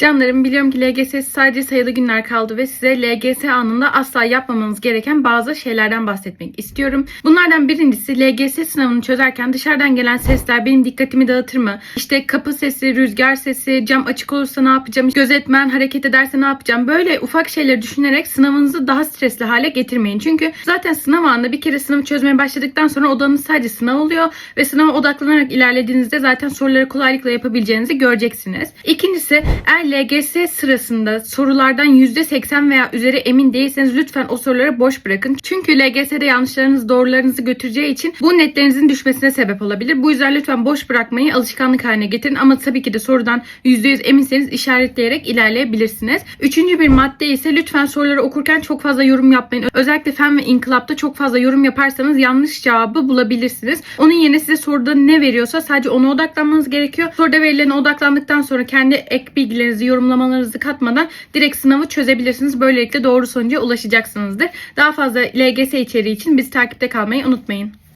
Canlarım biliyorum ki LGS sadece sayılı günler kaldı ve size LGS anında asla yapmamanız gereken bazı şeylerden bahsetmek istiyorum. Bunlardan birincisi LGS sınavını çözerken dışarıdan gelen sesler benim dikkatimi dağıtır mı? İşte kapı sesi, rüzgar sesi, cam açık olursa ne yapacağım? Gözetmen hareket ederse ne yapacağım? Böyle ufak şeyleri düşünerek sınavınızı daha stresli hale getirmeyin. Çünkü zaten sınav anında bir kere sınavı çözmeye başladıktan sonra odanız sadece sınav oluyor ve sınava odaklanarak ilerlediğinizde zaten soruları kolaylıkla yapabileceğinizi göreceksiniz. İkincisi eğer LGS sırasında sorulardan %80 veya üzeri emin değilseniz lütfen o soruları boş bırakın. Çünkü LGS'de yanlışlarınız doğrularınızı götüreceği için bu netlerinizin düşmesine sebep olabilir. Bu yüzden lütfen boş bırakmayı alışkanlık haline getirin ama tabii ki de sorudan %100 eminseniz işaretleyerek ilerleyebilirsiniz. Üçüncü bir madde ise lütfen soruları okurken çok fazla yorum yapmayın. Özellikle fen ve inkılapta çok fazla yorum yaparsanız yanlış cevabı bulabilirsiniz. Onun yerine size soruda ne veriyorsa sadece ona odaklanmanız gerekiyor. Soruda verilene odaklandıktan sonra kendi ek bilgilerinizi, yorumlamalarınızı katmadan direkt sınavı çözebilirsiniz. Böylelikle doğru sonuca ulaşacaksınızdır. Daha fazla LGS içeriği için bizi takipte kalmayı unutmayın.